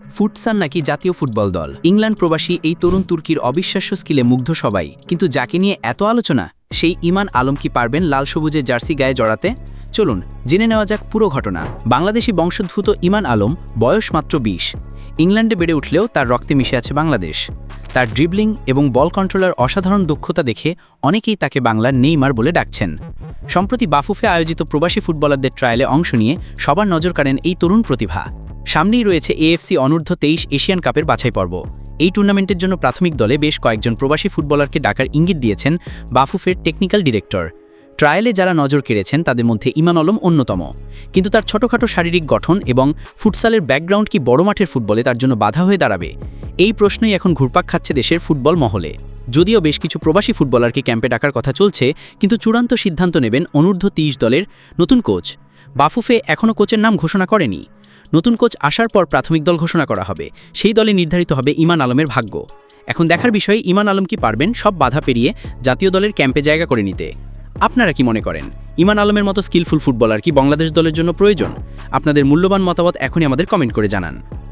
ফুটসান নাকি জাতীয় ফুটবল দল। ইংল্যান্ড প্রবাসী এই তরুণ তুর্কির অবিশ্বাস্য স্কিলে মুগ্ধ সবাই। কিন্তু যাকে নিয়ে এত আলোচনা, সেই ইমান আলম কি পারবেন লাল সবুজের জার্সি গায়ে জড়াতে? চলুন, জেনে নেওয়া যাক পুরো ঘটনা। বাংলাদেশি বংশোদ্ভূত ইমান আলম, বয়স মাত্র বিশ। ইংল্যান্ডে বেড়ে উঠলেও তার রক্তে মিশে আছে বাংলাদেশ। তার ড্রিবলিং এবং বল কন্ট্রোলার অসাধারণ দক্ষতা দেখে অনেকেই তাকে বাংলার নেইমার বলে ডাকছেন। সম্প্রতি বাফুফে আয়োজিত প্রবাসী ফুটবলারদের ট্রায়ালে অংশ নিয়ে সবার নজর কাড়েন এই তরুণ প্রতিভা। সামনেই রয়েছে এএফসি অনূর্ধ্ব তেইশ এশিয়ান কাপের বাছাই পর্ব। এই টুর্নামেন্টের জন্য প্রাথমিক দলে বেশ কয়েকজন প্রবাসী ফুটবলারকে ডাকার ইঙ্গিত দিয়েছেন বাফুফের টেকনিক্যাল ডিরেক্টর। ট্রায়ালে যারা নজর কেড়েছেন, তাদের মধ্যে ইমান আলম অন্যতম। কিন্তু তার ছোটখাটো শারীরিক গঠন এবং ফুটসালের ব্যাকগ্রাউন্ড কি বড় মাঠের ফুটবলে তার জন্য বাধা হয়ে দাঁড়াবে? এই প্রশ্নই এখন ঘুরপাক খাচ্ছে দেশের ফুটবল মহলে। যদিও বেশ কিছু প্রবাসী ফুটবলারকে ক্যাম্পে ডাকার কথা চলছে, কিন্তু চূড়ান্ত সিদ্ধান্ত নেবেন অনূর্ধ্ব তিরিশ দলের নতুন কোচ। বাফুফে এখনও কোচের নাম ঘোষণা করেনি। নতুন কোচ আসার পর প্রাথমিক দল ঘোষণা করা হবে। সেই দলে নির্ধারিত হবে ইমান আলমের ভাগ্য। এখন দেখার বিষয়ে ইমান আলম কি পারবেন সব বাধা পেরিয়ে জাতীয় দলের ক্যাম্পে জায়গা করে নিতে। আপনারা কি মনে করেন, ইমান আলমের মতো স্কিলফুল ফুটবলার কি বাংলাদেশ দলের জন্য প্রয়োজন? আপনাদের মূল্যবান মতামত এখনই আমাদের কমেন্ট করে জানান।